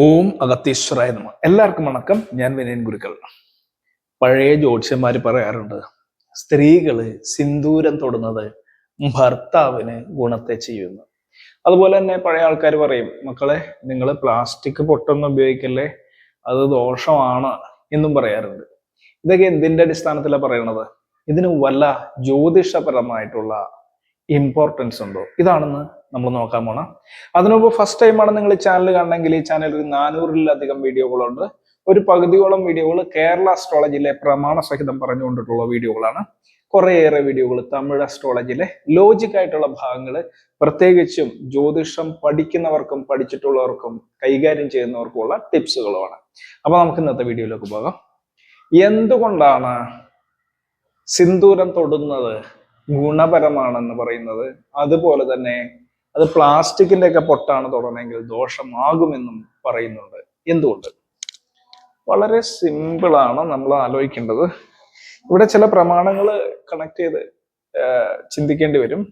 ഓം അഗത്തീശ്വരായ നമ. എല്ലാവർക്കും വണക്കം. ഞാൻ വിനയൻ ഗുരുക്കൾ. പഴയ ജ്യോതിഷന്മാർ പറയാറുണ്ട് സ്ത്രീകൾ സിന്ദൂരം തൊടുന്നത് ഭർത്താവിന് ഗുണത്തെ ചെയ്യുന്നു. അതുപോലെ തന്നെ പഴയ ആൾക്കാർ പറയും മക്കളെ നിങ്ങൾ പ്ലാസ്റ്റിക് പൊട്ടൊന്നും ഉപയോഗിക്കല്ലേ? അത് ദോഷമാണ് എന്നും പറയാറുണ്ട്. ഇതൊക്കെ എന്തിന്റെ അടിസ്ഥാനത്തിലാണ് പറയണത്? ഇതിന് വല്ല ജ്യോതിഷപരമായിട്ടുള്ള ഇമ്പോർട്ടൻസ് ഉണ്ടോ? ഇതാണെന്ന് നമ്മൾ നോക്കാൻ പോണം. അതിനുമുമ്പ് ഫസ്റ്റ് ടൈമാണ് നിങ്ങൾ ഈ ചാനൽ കാണണമെങ്കിൽ ഈ ചാനലിൽ നാനൂറിലധികം വീഡിയോകളുണ്ട്. ഒരു പകുതിയോളം വീഡിയോകൾ കേരള അസ്ട്രോളജിയിലെ പ്രമാണ സഹിതം പറഞ്ഞുകൊണ്ടിട്ടുള്ള വീഡിയോകളാണ്. കുറേയേറെ വീഡിയോകൾ തമിഴ് അസ്ട്രോളജിയിലെ ലോജിക് ആയിട്ടുള്ള ഭാഗങ്ങൾ പ്രത്യേകിച്ചും ജ്യോതിഷം പഠിക്കുന്നവർക്കും പഠിച്ചിട്ടുള്ളവർക്കും കൈകാര്യം ചെയ്യുന്നവർക്കുമുള്ള ടിപ്സുകളുമാണ്. അപ്പൊ നമുക്ക് ഇന്നത്തെ വീഡിയോയിലേക്ക് പോകാം. എന്തുകൊണ്ടാണ് സിന്ദൂരം തൊടുന്നത്? ഗുണപരമാണെന്ന് പറയുന്നത്. അതുപോലെ തന്നെ അത് പ്ലാസ്റ്റിക്കിന്റെ ഒക്കെ പൊട്ടാണ് തുടങ്ങിയെങ്കിൽ ദോഷമാകുമെന്നും പറയുന്നുണ്ട്. എന്തുകൊണ്ട്? വളരെ സിമ്പിളാണ് നമ്മൾ ആലോചിക്കേണ്ടത്. ഇവിടെ ചില പ്രമാണങ്ങൾ കണക്ട് ചെയ്ത് ചിന്തിക്കേണ്ടി വരും.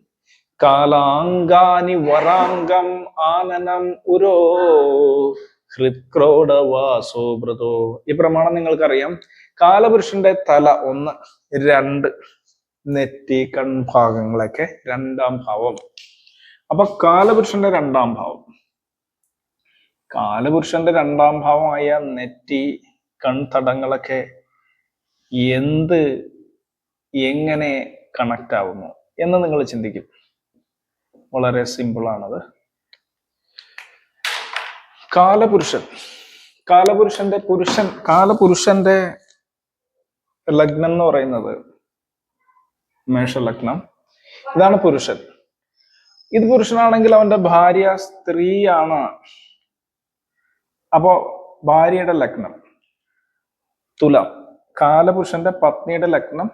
കാലാങ്കാനി വരാംഗം ആനനം ഉരോ ഹൃത്ക്രോഡവാസോ ബ്രതോ ഈ പ്രമാണം നിങ്ങൾക്കറിയാം. കാലപുരുഷന്റെ തല ഒന്ന് രണ്ട്. നെറ്റി കൺഭാഗങ്ങളൊക്കെ രണ്ടാം ഭാവം. അപ്പൊ കാലപുരുഷന്റെ രണ്ടാം ഭാവം. കാലപുരുഷന്റെ രണ്ടാം ഭാവമായ നെറ്റി കൺതടങ്ങളൊക്കെ എന്ത് എങ്ങനെ കണക്ട് ആവുന്നു എന്ന് നിങ്ങൾ ചിന്തിക്കും. വളരെ സിമ്പിൾ ആണത്. കാലപുരുഷൻ. കാലപുരുഷന്റെ പുരുഷൻ കാലപുരുഷന്റെ ലഗ്നം എന്ന് പറയുന്നത് മേഷലഗ്നം. ഇതാണ് പുരുഷൻ. ഇത് പുരുഷനാണെങ്കിൽ അവന്റെ ഭാര്യ സ്ത്രീയാണ്. അപ്പോ ഭാര്യയുടെ ലഗ്നം. തുലാം. കാലപുരുഷന്റെ പത്നിയുടെ ലഗ്നം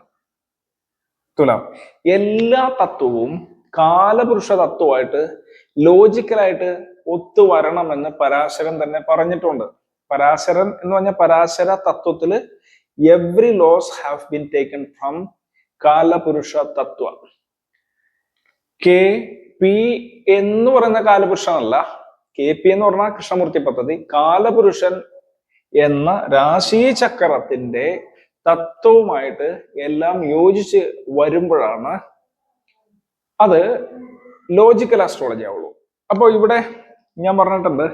തുലാം. എല്ലാ തത്വവും കാലപുരുഷ തത്വമായിട്ട് ലോജിക്കലായിട്ട് ഒത്തുവരണമെന്ന് പരാശരൻ തന്നെ പറഞ്ഞിട്ടുണ്ട്. പരാശരൻ എന്ന് പറഞ്ഞ പരാശര തത്വത്തിൽ every loss have been taken from കാലപുരുഷ തത്വ കെ പി എന്ന് പറയുന്ന കാലപുരുഷനല്ല. കെ പി എന്ന് പറഞ്ഞ കൃഷ്ണമൂർത്തി പദ്ധതി. കാലപുരുഷൻ എന്ന രാശി ചക്രത്തിന്റെ തത്വവുമായിട്ട് എല്ലാം യോജിച്ച് വരുമ്പോഴാണ് അത് ലോജിക്കൽ ആസ്ട്രോളജി ആവുള്ളൂ. അപ്പോൾ ഇവിടെ ഞാൻ പറഞ്ഞിട്ടുണ്ട്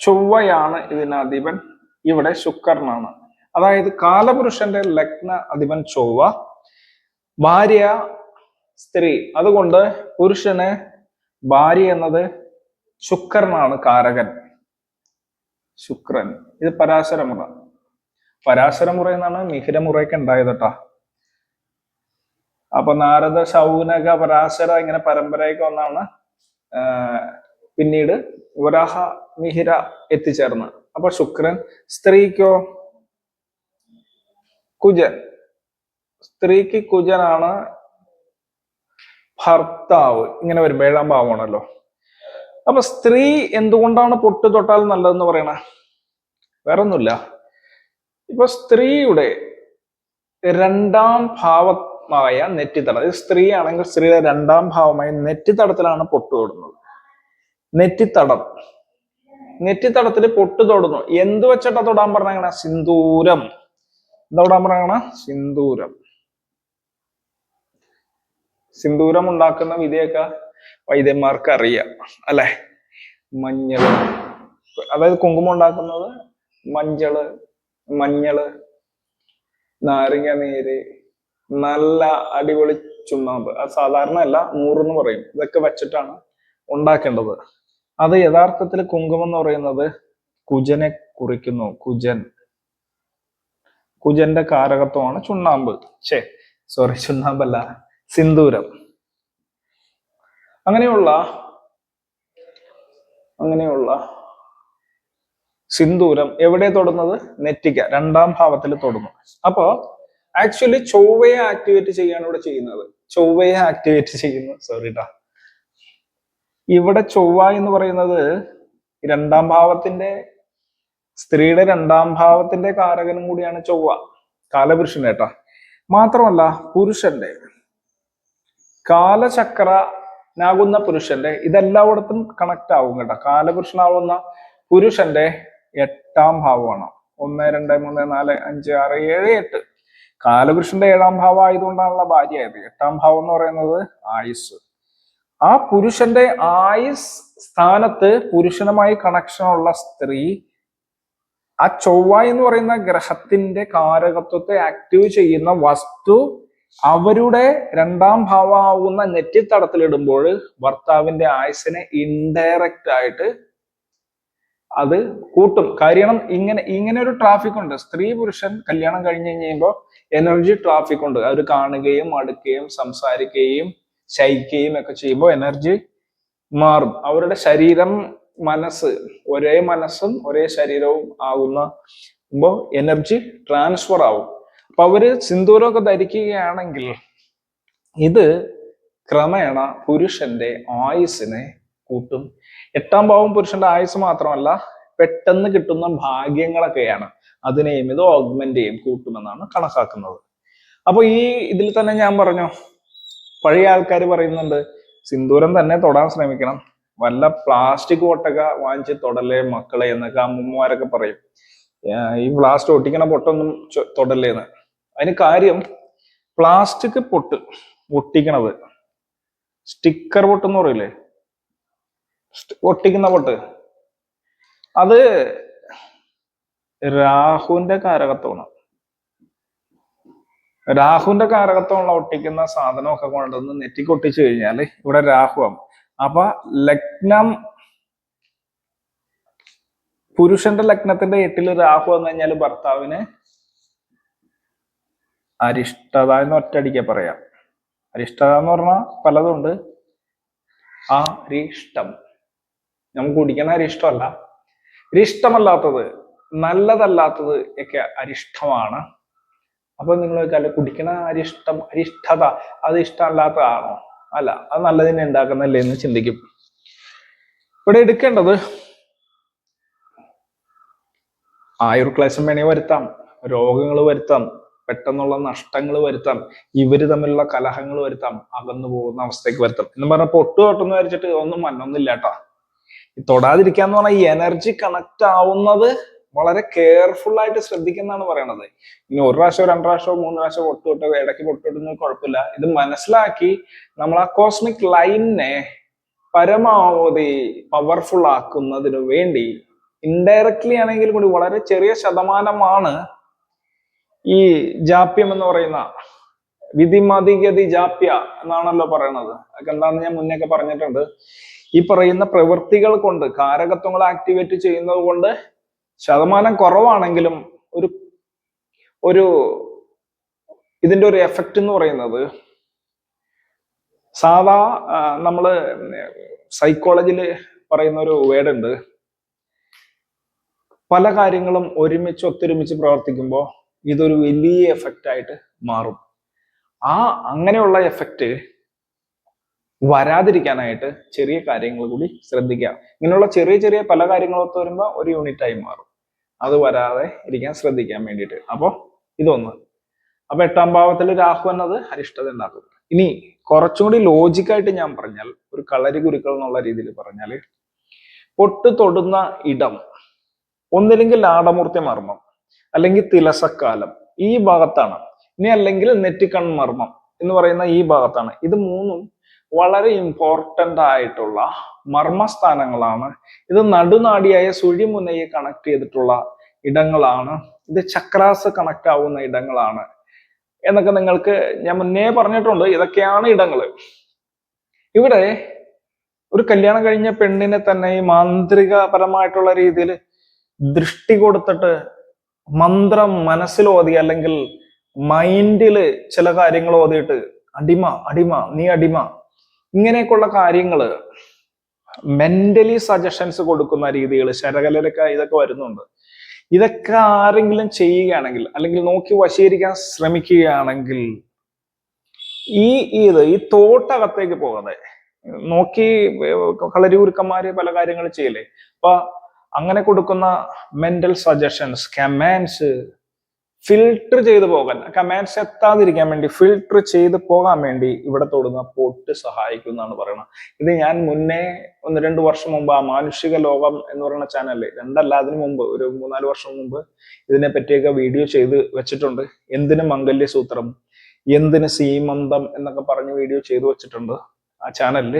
ചൊവ്വയാണ് ഇതിന് അധിപൻ ഇവിടെ ശുക്രനാണ്. അതായത് കാലപുരുഷന്റെ ലഗ്ന അധിപൻ ചൊവ്വ ഭാര്യ സ്ത്രീ. അതുകൊണ്ട് പുരുഷന് ഭാര്യ എന്നത് ശുക്രനാണ് കാരകൻ. ശുക്രൻ. ഇത് പരാശരമുറ പരാശരമുറ എന്നാണ് മിഹിരമുറയൊക്കെ ഉണ്ടായത് കേട്ടാ. അപ്പൊ നാരദ ശൗനക പരാശര ഇങ്ങനെ പരമ്പരയൊക്കെ ഒന്നാണ് പിന്നീട് വരാഹ മിഹിര എത്തിച്ചേർന്ന് അപ്പൊ ശുക്രൻ സ്ത്രീക്കോ കുജൻ. സ്ത്രീക്ക് കുജനാണ് ഭർത്താവ്. ഇങ്ങനെ വരുമ്പോൾ ഏഴാം ഭാവമാണല്ലോ. അപ്പൊ സ്ത്രീ എന്തുകൊണ്ടാണ് പൊട്ട് തൊട്ടാൽ നല്ലതെന്ന് പറയണ? വേറെ ഒന്നുമില്ല ഇപ്പൊ സ്ത്രീയുടെ രണ്ടാം ഭാവമായ നെറ്റിത്തടം അതായത് സ്ത്രീ ആണെങ്കിൽ സ്ത്രീയുടെ രണ്ടാം ഭാവമായ നെറ്റിത്തടത്തിലാണ് പൊട്ട് തൊടുന്നത്. നെറ്റിത്തടം. നെറ്റിത്തടത്തിൽ പൊട്ട് തൊടുന്നു. എന്ത് വെച്ചിട്ടാ തൊടാൻ പറഞ്ഞാൽ സിന്ദൂരം. തൊടാൻ പറഞ്ഞ സിന്ദൂരം. സിന്ദൂരം ഉണ്ടാക്കുന്ന വിധിയൊക്കെ വൈദ്യന്മാർക്ക് അറിയാം അല്ലെ? മഞ്ഞൾ. അതായത് കുങ്കുമം ഉണ്ടാക്കുന്നത് മഞ്ഞൾ മഞ്ഞൾ നാരങ്ങ നീര് നല്ല അടിപൊളി ചുണ്ണാമ്പ്. അത് സാധാരണ അല്ല നൂറെന്ന് പറയും. ഇതൊക്കെ വെച്ചിട്ടാണ് ഉണ്ടാക്കേണ്ടത്. അത് യഥാർത്ഥത്തിൽ കുങ്കുമം എന്ന് പറയുന്നത് കുജനെ കുറിക്കുന്നു. കുജൻ. കുജന്റെ കാരകത്വമാണ് ചുണ്ണാമ്പ്. ഛേ സോറി ചുണ്ണാമ്പല്ല സിന്ദൂരം. അങ്ങനെയുള്ള അങ്ങനെയുള്ള സിന്ദൂരം എവിടെ തൊടുന്നത്? നെറ്റിക്ക രണ്ടാം ഭാവത്തിൽ തൊടുന്നു. അപ്പോ ആക്ച്വലി ചൊവ്വയെ ആക്ടിവേറ്റ് ചെയ്യാണ് ഇവിടെ ചെയ്യുന്നത്. ചൊവ്വയെ ആക്ടിവേറ്റ് ചെയ്യുന്നു. സോറിട്ടാ ഇവിടെ ചൊവ്വ എന്ന് പറയുന്നത് രണ്ടാം ഭാവത്തിന്റെ സ്ത്രീയുടെ രണ്ടാം ഭാവത്തിന്റെ കാരകനും കൂടിയാണ് ചൊവ്വ. കാലപുരുഷൻ കേട്ടാ. മാത്രമല്ല പുരുഷന്റെ. കാലചക്രനാകുന്ന പുരുഷന്റെ ഇതെല്ലായിടത്തും കണക്ട് ആവും കേട്ടോ. കാലപുരുഷനാവുന്ന പുരുഷന്റെ എട്ടാം ഭാവമാണ്. ഒന്ന് രണ്ട് മൂന്ന് നാല് അഞ്ച് ആറ് ഏഴ് എട്ട്. കാലപുരുഷന്റെ ഏഴാം ഭാവം ആയതുകൊണ്ടാണല്ലോ ഭാര്യ ആയത്. എട്ടാം ഭാവം എന്ന് പറയുന്നത് ആയുസ് ആ പുരുഷന്റെ ആയുസ് സ്ഥാനത്ത് പുരുഷനുമായി കണക്ഷനുള്ള സ്ത്രീ ആ ചൊവ്വ എന്ന് പറയുന്ന ഗ്രഹത്തിന്റെ കാരകത്വത്തെ ആക്റ്റീവ് ചെയ്യുന്ന വസ്തു അവരുടെ രണ്ടാം ഭാവമാവുന്ന നെറ്റിത്തടത്തിലിടുമ്പോൾ ഭർത്താവിന്റെ ആയുസിനെ ഇൻഡയറക്റ്റ് ആയിട്ട് അത് കൂട്ടും. കാരണം ഇങ്ങനെ ഇങ്ങനെ ഒരു ട്രാഫിക് ഉണ്ട്. സ്ത്രീ പുരുഷൻ കല്യാണം കഴിഞ്ഞ് കഴിയുമ്പോൾ എനർജി ട്രാഫിക് ഉണ്ട്. അവർ കാണുകയും അടുക്കുകയും സംസാരിക്കുകയും ശയിക്കുകയും ഒക്കെ ചെയ്യുമ്പോൾ എനർജി മാറും. അവരുടെ ശരീരം മനസ്സ് ഒരേ മനസ്സും ഒരേ ശരീരവും ആകുന്ന എനർജി ട്രാൻസ്ഫർ ആവും. അപ്പൊ അവർ സിന്ദൂരമൊക്കെ ധരിക്കുകയാണെങ്കിൽ ഇത് ക്രമേണ പുരുഷന്റെ ആയുസിനെ കൂട്ടും. എട്ടാം ഭാവം പുരുഷന്റെ ആയുസ് മാത്രമല്ല പെട്ടെന്ന് കിട്ടുന്ന ഭാഗ്യങ്ങളൊക്കെയാണ്. അതിനെയും ഇത് ഓഗ്മെന്റ് ചെയ്യും കൂട്ടുമെന്നാണ് കണക്കാക്കുന്നത്. അപ്പൊ ഈ ഇതിൽ തന്നെ ഞാൻ പറഞ്ഞു പഴയ ആൾക്കാർ പറയുന്നുണ്ട് സിന്ദൂരം തന്നെ തൊടാൻ ശ്രമിക്കണം. വല്ല പ്ലാസ്റ്റിക് ഒട്ടക വാങ്ങിച്ച് തൊടല്ലേ മക്കളെ എന്നൊക്കെ അമ്മൂമ്മമാരൊക്കെ പറയും. ഈ പ്ലാസ്റ്റിക് ഒട്ടിക്കണ പൊട്ടൊന്നും തൊടല്ലേന്ന് അതിന് കാര്യം പ്ലാസ്റ്റിക് പൊട്ട് ഒട്ടിക്കണത്. സ്റ്റിക്കർ പൊട്ടെന്ന് പറയില്ലേ? ഒട്ടിക്കുന്ന പൊട്ട്. അത് രാഹുവിന്റെ കാരകത്വമാണ്. രാഹുവിന്റെ കാരകത്വമുള്ള ഒട്ടിക്കുന്ന സാധനമൊക്കെ കൊണ്ടുവന്ന് നെറ്റിക്കൊട്ടിച്ചു കഴിഞ്ഞാൽ ഇവിടെ രാഹുവാം അപ്പൊ ലഗ്നം പുരുഷന്റെ ലഗ്നത്തിന്റെ എട്ടിൽ രാഹു വന്നു കഴിഞ്ഞാൽ ഭർത്താവിന് അരിഷ്ടത എന്ന് ഒറ്റടിക്ക പറയാം. അരിഷ്ടത എന്ന് പറഞ്ഞാൽ പലതുണ്ട് അരിഷ്ടം. നമുക്ക് കുടിക്കുന്ന അരിഷ്ടമല്ല. രിഷ്ടമല്ലാത്തത് നല്ലതല്ലാത്തത് ഒക്കെ അരിഷ്ടമാണ്. അപ്പൊ നിങ്ങൾ കുടിക്കുന്ന അരിഷ്ടം അരിഷ്ടത അത് ഇഷ്ടമല്ലാത്തതാണോ? അല്ല അത് നല്ലതിനെ ഉണ്ടാക്കുന്നല്ലേ എന്ന് ചിന്തിക്കും. ഇവിടെ എടുക്കേണ്ടത് ആയുർക്ലേശം വേണേ വരുത്താം രോഗങ്ങൾ വരുത്താം പെട്ടെന്നുള്ള നഷ്ടങ്ങൾ വരുത്താം ഇവർ തമ്മിലുള്ള കലഹങ്ങൾ വരുത്താം അകന്നു പോകുന്ന അവസ്ഥയ്ക്ക് വരുത്താം. എന്ന് പറഞ്ഞ പൊട്ടു തൊട്ടെന്ന് വരച്ചിട്ട് ഒന്നും മന്നൊന്നില്ല കേട്ടോ. തൊടാതിരിക്കാന്ന് പറഞ്ഞാൽ ഈ എനർജി കണക്ട് ആവുന്നത് വളരെ കെയർഫുൾ ആയിട്ട് ശ്രദ്ധിക്കുന്നതാണ് പറയണത്. ഇനി ഒരു പ്രാവശ്യം രണ്ട് പ്രാവശ്യമോ മൂന്ന് പ്രാവശ്യമോ പൊട്ടുവിട്ടോ ഇടയ്ക്ക് പൊട്ടുവിട്ടൊന്നും കുഴപ്പമില്ല. ഇത് മനസ്സിലാക്കി നമ്മൾ ആ കോസ്മിക് ലൈനെ പരമാവധി പവർഫുൾ ആക്കുന്നതിനു വേണ്ടി ഇൻഡയറക്ട്ലി ആണെങ്കിൽ കൂടി വളരെ ചെറിയ ശതമാനമാണ് ഈ ജാപ്യം എന്ന് പറയുന്ന വിധിമതിഗതി ജാപ്യ എന്നാണല്ലോ പറയണത്. അതൊക്കെ എന്താണെന്ന് ഞാൻ മുന്നേ ഒക്കെ പറഞ്ഞിട്ടുണ്ട്. ഈ പറയുന്ന പ്രവൃത്തികൾ കൊണ്ട് കാരകത്വങ്ങൾ ആക്ടിവേറ്റ് ചെയ്യുന്നത് കൊണ്ട് ശതമാനം കുറവാണെങ്കിലും ഒരു ഒരു ഇതിന്റെ ഒരു എഫക്റ്റ് എന്ന് പറയുന്നത് സാധാ നമ്മൾ സൈക്കോളജിയിൽ പറയുന്ന ഒരു വേർഡ് ഉണ്ട്. പല കാര്യങ്ങളും ഒരുമിച്ച് ഒത്തൊരുമിച്ച് പ്രവർത്തിക്കുമ്പോൾ ഇതൊരു വലിയ എഫക്റ്റ് ആയിട്ട് മാറും. ആ അങ്ങനെയുള്ള എഫക്റ്റ് വരാതിരിക്കാനായിട്ട് ചെറിയ കാര്യങ്ങൾ കൂടി ശ്രദ്ധിക്കുക. ഇങ്ങനെയുള്ള ചെറിയ ചെറിയ പല കാര്യങ്ങളൊക്കെ വരുമ്പോൾ ഒരു യൂണിറ്റായി മാറും. അത് വരാതെ ഇരിക്കാൻ ശ്രദ്ധിക്കാൻ വേണ്ടിയിട്ട്. അപ്പോൾ ഇതൊന്ന്. അപ്പൊ എട്ടാം ഭാവത്തിൽ രാഹു എന്നത് അരിഷ്ടത ഉണ്ടാക്കും ഇനി കുറച്ചുകൂടി ലോജിക്കായിട്ട് ഞാൻ പറഞ്ഞാൽ ഒരു കളരി ഗുരുക്കൾ എന്നുള്ള രീതിയിൽ പറഞ്ഞാൽ പൊട്ട് തൊടുന്ന ഇടം ഒന്നില്ലെങ്കിൽ ലാടമൂർത്തി മർമ്മം അല്ലെങ്കിൽ തിലസക്കാലം ഈ ഭാഗത്താണ്. ഇനി അല്ലെങ്കിൽ നെറ്റിക്കൺ മർമ്മം എന്ന് പറയുന്ന ഈ ഭാഗത്താണ്. ഇത് മൂന്നും വളരെ ഇമ്പോർട്ടന്റ് ആയിട്ടുള്ള മർമ്മസ്ഥാനങ്ങളാണ്. ഇത് നടുനാടിയായ സുഴിമുനയെ കണക്ട് ചെയ്തിട്ടുള്ള ഇടങ്ങളാണ്. ഇത് ചക്രാസ് കണക്ട് ആവുന്ന ഇടങ്ങളാണ്. എന്നൊക്കെ നിങ്ങൾക്ക് ഞാൻ മുന്നേ പറഞ്ഞിട്ടുണ്ട്. ഇതൊക്കെയാണ് ഇടങ്ങൾ ഇവിടെ ഒരു കല്യാണം കഴിഞ്ഞ പെണ്ണിനെ തന്നെ ഈ മാന്ത്രികപരമായിട്ടുള്ള രീതിയിൽ ദൃഷ്ടി കൊടുത്തിട്ട് മന്ത്രം മനസ്സിൽ ഓതി അല്ലെങ്കിൽ മൈൻഡിൽ ചില കാര്യങ്ങൾ ഓതിയിട്ട് അടിമ അടിമ നീ അടിമ ഇങ്ങനെയൊക്കെയുള്ള കാര്യങ്ങൾ മെന്റലി സജഷൻസ് കൊടുക്കുന്ന രീതികൾ ശരകലരൊക്കെ ഇതൊക്കെ വരുന്നുണ്ട്. ഇതൊക്കെ ആരെങ്കിലും ചെയ്യുകയാണെങ്കിൽ അല്ലെങ്കിൽ നോക്കി വശീകരിക്കാൻ ശ്രമിക്കുകയാണെങ്കിൽ ഈ ഇത് ഈ തോട്ടകത്തേക്ക് പോകാതെ നോക്കി കളരിയുരുക്കന്മാര് പല കാര്യങ്ങൾ ചെയ്യില്ലേ? അപ്പൊ അങ്ങനെ കൊടുക്കുന്ന മെന്റൽ സജഷൻസ് കമാൻഡ്സ് ഫിൽട്ടർ ചെയ്ത് പോകാൻ കമാൻഡ്സ് എത്താതിരിക്കാൻ വേണ്ടി ഫിൽട്ടർ ചെയ്ത് പോകാൻ വേണ്ടി ഇവിടെ തൊടുന്ന പൊട്ട് സഹായിക്കും എന്നാണ് പറയുന്നത്. ഇത് ഞാൻ മുന്നേ ഒന്ന് രണ്ട് വർഷം മുമ്പ് ആ മാനുഷിക ലോകം എന്ന് പറയുന്ന ചാനലിൽ രണ്ടല്ല അതിനു മുമ്പ് ഒരു മൂന്നാൽ വർഷം മുമ്പ് ഇതിനെ പറ്റിയൊക്കെ വീഡിയോ ചെയ്ത് വെച്ചിട്ടുണ്ട്. എന്തിന് മംഗല്യ സൂത്രം എന്തിന് സീമന്തം എന്നൊക്കെ പറഞ്ഞ് വീഡിയോ ചെയ്തു വെച്ചിട്ടുണ്ട് ആ ചാനലിൽ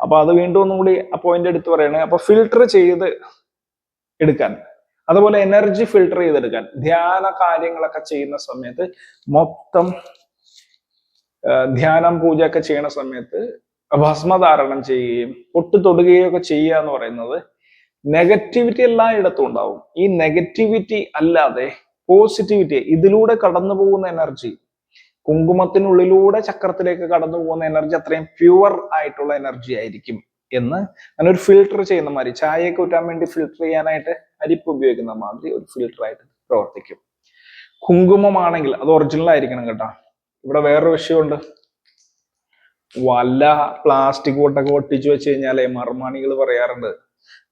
അപ്പൊ അത് വീണ്ടും ഒന്നും കൂടി ആ പോയിന്റ് എടുത്ത് പറയണേ. അപ്പൊ ഫിൽട്ടർ ചെയ്ത് എടുക്കാൻ. അതുപോലെ എനർജി ഫിൽട്ടർ ചെയ്തെടുക്കാൻ ധ്യാന കാര്യങ്ങളൊക്കെ ചെയ്യുന്ന സമയത്ത് മൊത്തം ധ്യാനം പൂജ ഒക്കെ ചെയ്യണ സമയത്ത് ഭസ്മധാരണം ചെയ്യുകയും പൊട്ട് തൊടുകയും ഒക്കെ ചെയ്യുക എന്ന് പറയുന്നത് നെഗറ്റിവിറ്റി എല്ലായിടത്തും ഉണ്ടാവും. ഈ നെഗറ്റിവിറ്റി അല്ലാതെ പോസിറ്റിവിറ്റി ഇതിലൂടെ കടന്നു പോകുന്ന എനർജി കുങ്കുമത്തിനുള്ളിലൂടെ ചക്രത്തിലേക്ക് കടന്നു പോകുന്ന എനർജി അത്രയും പ്യുവർ ആയിട്ടുള്ള എനർജി ആയിരിക്കും എന്ന് അങ്ങനെ ഒരു ഫിൽട്ടർ ചെയ്യുന്ന മാതിരി ചായയൊക്കെ ഊറ്റാൻ വേണ്ടി ഫിൽട്ടർ ചെയ്യാനായിട്ട് അരിപ്പ് ഉപയോഗിക്കുന്ന മാതിരി ഒരു ഫിൽട്ടർ ആയിട്ട് പ്രവർത്തിക്കും. കുങ്കുമമാണെങ്കിൽ അത് ഒറിജിനൽ ആയിരിക്കണം കേട്ടോ. ഇവിടെ വേറൊരു വിഷയമുണ്ട്. വല്ല പ്ലാസ്റ്റിക് കൊട്ടൊക്കെ ഒട്ടിച്ചു വെച്ച് കഴിഞ്ഞാലേ മർമാണികൾ പറയാറുണ്ട്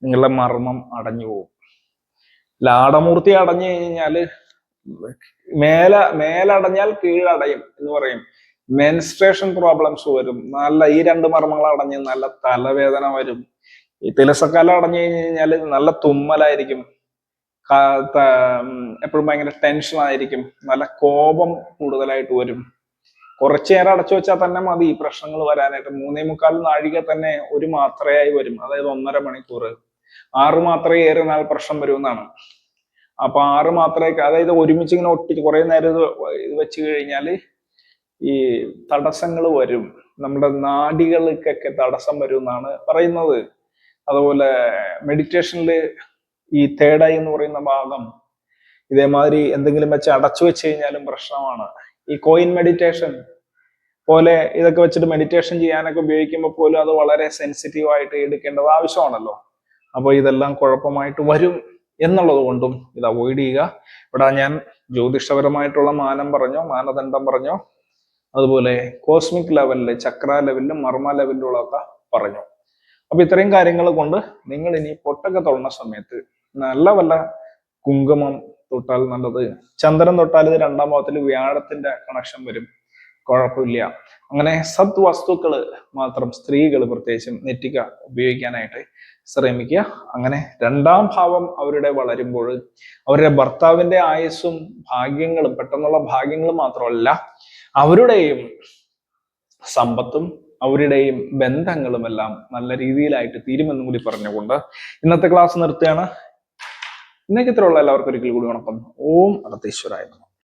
നിങ്ങളുടെ മർമ്മം അടഞ്ഞു പോകും ലാടമൂർത്തി അടഞ്ഞു കഴിഞ്ഞാൽ മേല മേലടഞ്ഞാൽ കീഴടയും എന്ന് പറയും. മെൻസ്ട്രേഷൻ പ്രോബ്ലംസ് വരും. നല്ല ഈ രണ്ട് മർമ്മങ്ങൾ അടഞ്ഞ് നല്ല തലവേദന വരും. ഈ തിലസക്കാലം അടഞ്ഞു കഴിഞ്ഞു കഴിഞ്ഞാൽ നല്ല തുമ്മലായിരിക്കും. എപ്പോഴും ഭയങ്കര ടെൻഷൻ ആയിരിക്കും. നല്ല കോപം കൂടുതലായിട്ട് വരും. കുറച്ചു നേരം അടച്ചു വെച്ചാൽ തന്നെ മതി ഈ പ്രശ്നങ്ങൾ വരാനായിട്ട്. മൂന്നേ മുക്കാൽ നാഴിക തന്നെ ഒരു മാത്രയായി വരും. അതായത് ഒന്നര മണിക്കൂർ. ആറ് മാത്രമേ ഏറിനാൽ പ്രശ്നം വരുമെന്നാണ് അപ്പൊ ആറ് മാത്രമേ അതായത് ഒരുമിച്ച് ഇങ്ങനെ ഒട്ടിച്ച് കുറെ നേരം ഇത് വെച്ച് കഴിഞ്ഞാൽ ഈ തടസ്സങ്ങൾ വരും. നമ്മുടെ നാടികൾക്കൊക്കെ തടസ്സം വരും എന്നാണ് പറയുന്നത്. അതുപോലെ മെഡിറ്റേഷനിൽ ഈ തേർഡ് ഐ എന്ന് പറയുന്ന ഭാഗം ഇതേമാതിരി എന്തെങ്കിലും വെച്ച് അടച്ചു വെച്ച് കഴിഞ്ഞാലും പ്രശ്നമാണ്. ഈ കോയിൻ മെഡിറ്റേഷൻ പോലെ ഇതൊക്കെ വെച്ചിട്ട് മെഡിറ്റേഷൻ ചെയ്യാനൊക്കെ ഉപയോഗിക്കുമ്പോൾ പോലും അത് വളരെ സെൻസിറ്റീവ് ആയിട്ട് എടുക്കേണ്ടത് ആവശ്യമാണല്ലോ. അപ്പോൾ ഇതെല്ലാം കുഴപ്പമായിട്ട് വരും എന്നുള്ളത് കൊണ്ടും ഇത് അവോയ്ഡ് ചെയ്യുക. ഇവിടെ ഞാൻ ജ്യോതിഷപരമായിട്ടുള്ള മാനം പറഞ്ഞോ മാനദണ്ഡം പറഞ്ഞോ അതുപോലെ കോസ്മിക് ലെവലിൽ ചക്ര ലെവലിലും മർമ്മ ലെവലിലുള്ളതൊക്കെ പറഞ്ഞു. അപ്പൊ ഇത്രയും കാര്യങ്ങൾ കൊണ്ട് നിങ്ങൾ ഇനി പൊട്ടൊക്കെ തൊടുന്ന സമയത്ത് നല്ല വല്ല കുങ്കുമം തൊട്ടാൽ നല്ലത് ചന്ദ്രൻ തൊട്ടാൽ ഇത് രണ്ടാം ഭാവത്തിൽ വ്യാഴത്തിന്റെ കണക്ഷൻ വരും. കുഴപ്പമില്ല. അങ്ങനെ സത് വസ്തുക്കൾ മാത്രം സ്ത്രീകൾ പ്രത്യേകിച്ചും നെറ്റിക്ക ഉപയോഗിക്കാനായിട്ട് ശ്രമിക്കുക. അങ്ങനെ രണ്ടാം ഭാവം അവരുടെ വളരുമ്പോൾ അവരുടെ ഭർത്താവിന്റെ ആയുസ്സും ഭാഗ്യങ്ങളും പെട്ടെന്നുള്ള ഭാഗ്യങ്ങളും മാത്രമല്ല അവരുടെയും സമ്പത്തും അവരുടെയും ബന്ധങ്ങളുമെല്ലാം നല്ല രീതിയിലായിട്ട് തീരുമെന്നും കൂടി പറഞ്ഞുകൊണ്ട് ഇന്നത്തെ ക്ലാസ് നിർത്തുകയാണ്. ഇന്നേക്കത്തിലുള്ള എല്ലാവർക്കും ഒരിക്കൽ കൂടി വണക്കം ഓം അടത്തീശ്വരായ നമഃ.